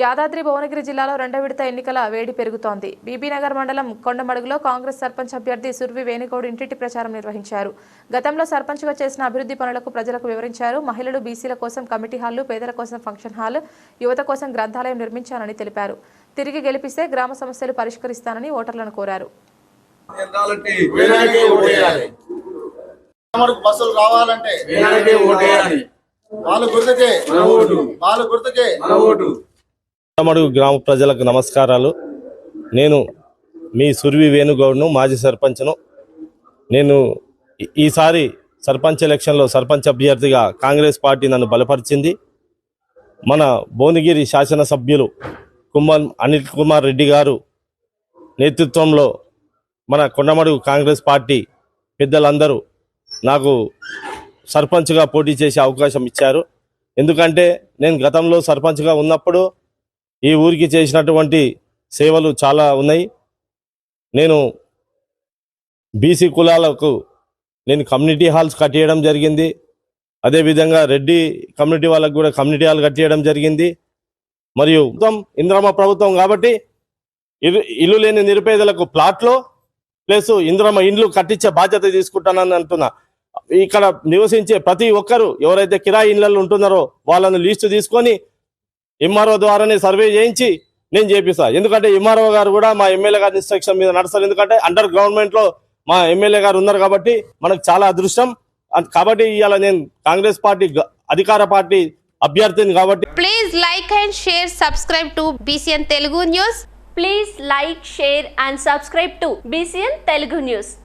యాదాద్రి భువనగిరి జిల్లాలో రెండో విడత ఎన్నికల వేడి పెరుగుతోంది. బీబీనగర్ మండలం కొండమడుగులో కాంగ్రెస్ సర్పంచ్ అభ్యర్థి సుర్వి వేణుగౌడ్ ఇంటింటి ప్రచారం నిర్వహించారు. గతంలో సర్పంచ్గా చేసిన అభివృద్ధి పనులకు ప్రజలకు వివరించారు. మహిళలు బీసీల కోసం కమిటీ హాలు పేదల కోసం ఫంక్షన్ హాల్ యువత కోసం గ్రంథాలయం నిర్మించానని తెలిపారు. తిరిగి గెలిపిస్తే గ్రామ సమస్యలు పరిష్కరిస్తానని ఓటర్లను కోరారు. బస్సులు రావాలంటే వాళ్ళు గుర్తుకే మన ఓటు. వాళ్ళు గుర్తుకే. మన గ్రామ ప్రజలకు నమస్కారాలు. నేను మీ సుర్వి వేణుగౌడ్ను మాజీ సర్పంచ్ను. నేను ఈసారి సర్పంచ్ ఎలక్షన్లో సర్పంచ్ అభ్యర్థిగా కాంగ్రెస్ పార్టీ నన్ను బలపరిచింది. మన భువనగిరి శాసనసభ్యులు కుమ్మన్ అనిల్ కుమార్ రెడ్డి గారు నేతృత్వంలో మన కొండమడుగు కాంగ్రెస్ పార్టీ పెద్దలందరూ నాకు సర్పంచ్గా పోటీ చేసే అవకాశం ఇచ్చారు. ఎందుకంటే నేను గతంలో సర్పంచ్గా ఉన్నప్పుడు ఈ ఊరికి చేసినటువంటి సేవలు చాలా ఉన్నాయి. నేను బీసీ కులాలకు నేను కమ్యూనిటీ హాల్స్ కట్టేయడం జరిగింది. అదేవిధంగా రెడ్డి కమ్యూనిటీ వాళ్ళకు కూడా కమ్యూనిటీ హాల్ కట్టేయడం జరిగింది. మరియు ప్రభుత్వం ఇంద్రమ్మ ప్రభుత్వం కాబట్టి ఇల్లు ఇల్లు లేని నిరుపేదలకు ప్లాట్లో ప్లస్ ఇంద్రమ్మ ఇండ్లు కట్టించే బాధ్యత తీసుకుంటానని అంటున్నా. ఇక్కడ నివసించే ప్రతి ఒక్కరు ఎవరైతే కిరాయి ఇండ్లలో ఉంటున్నారో వాళ్ళను లీస్టు తీసుకొని ఎంఆర్ఓ ద్వారానే సర్వే చేయించి నేను చేపిస్తా. ఎందుకంటే ఎంఆర్ఓ గారు కూడా మా ఎమ్మెల్యే గారి ఇన్స్ట్రక్షన్ మీద నడుస్తారు. ఎందుకంటే అండర్ గవర్నమెంట్లో మా ఎమ్మెల్యే గారు ఉన్నారు కాబట్టి మనకు చాలా అదృష్టం. కాబట్టి ఇవాళ నేను కాంగ్రెస్ పార్టీ అధికార పార్టీ అభ్యర్థిని కాబట్టి please like and share subscribe to BCN Telugu news please like share and subscribe to BCN Telugu news